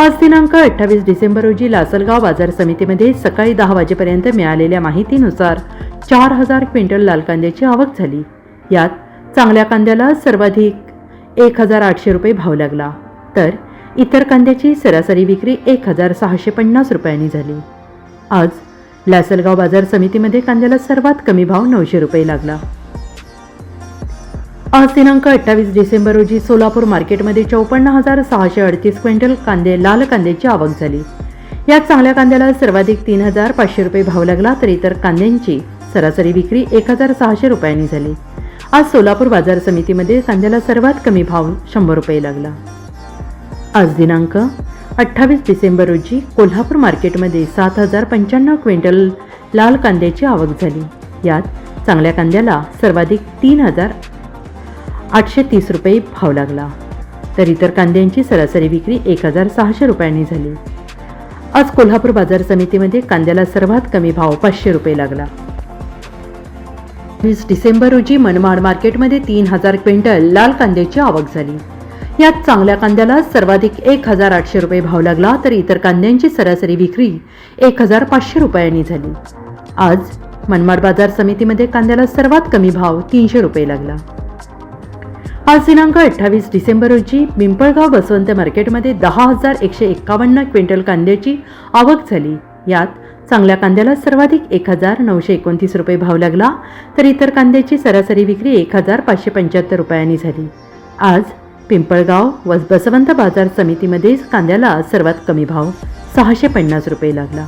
आज दिनांक अठ्ठावीस डिसेंबर रोजी लासलगाव बाजार समितीमध्ये सकाळी दहा वाजेपर्यंत मिळालेल्या माहितीनुसार चार हजार क्विंटल लाल कांद्याची आवक झाली. यात चांगल्या कांद्याला सर्वाधिक एक हजार आठशे रुपये भाव लागला. तर इतर कांद्याची सरासरी विक्री एक हजार सहाशे पन्नास रुपयांनी झाली. आज लासलगाव बाजार समितीमध्ये कांद्याला सर्वात कमी भाव नऊशे रुपये लागला. आज दिनांक अठ्ठावीस डिसेंबर रोजी सोलापूर मार्केटमध्ये चौपन्न हजार सहाशे अडतीस क्विंटल कांदे लाल कांद्याची आवक झाली. यात चांगल्या कांद्याला सर्वाधिक तीन हजार पाचशे रुपये भाव लागला तर इतर कांद्यांची सरासरी विक्री एक हजार सहाशे रुपयांनी झाली. आज सोलापूर बाजार समितीमध्ये कांद्याला सर्वात कमी भाव शंभर रुपये लागला. आज दिनांक अठ्ठावीस डिसेंबर रोजी कोल्हापूर मार्केटमध्ये सात हजार पंच्याण्णव क्विंटल लाल कांद्याची आवक झाली. यात चांगल्या कांद्याला सर्वाधिक तीन हजार आठशे तीस रुपये भाव लागला. तर इतर कांद्यांची सरासरी विक्री एक हजार सहाशे रुपयांनी झाली. आज कोल्हापूर बाजार समितीमध्ये कांद्याला सर्वात कमी भाव पाचशे रुपये लागला. वीस डिसेंबर रोजी मनमाड मार्केटमध्ये तीन हजार क्विंटल लाल कांद्याची आवक झाली. यात चांगल्या कांद्याला सर्वाधिक एक हजार आठशे रुपये भाव लागला तर इतर कांद्यांची सरासरी विक्री एक हजार पाचशे रुपयांनी झाली. आज मनमाड बाजार समितीमध्ये कांद्याला सर्वात कमी भाव तीनशे रुपये लागला. आज दिनांक अठ्ठावीस डिसेंबर रोजी पिंपळगाव बसवंत मार्केटमध्ये दहा हजार एकशे एक्कावन्न क्विंटल कांद्याची आवक झाली. यात चांगल्या कांद्याला सर्वाधिक एक हजार नऊशे एकोणतीस रुपये भाव लागला तर इतर कांद्याची सरासरी विक्री एक हजार पाचशे पंच्याहत्तर रुपयांनी झाली. आज पिंपळगाव व बसवंत बाजार समितीमध्येच कांद्याला सर्वात कमी भाव सहाशे पन्नास रुपये लागला.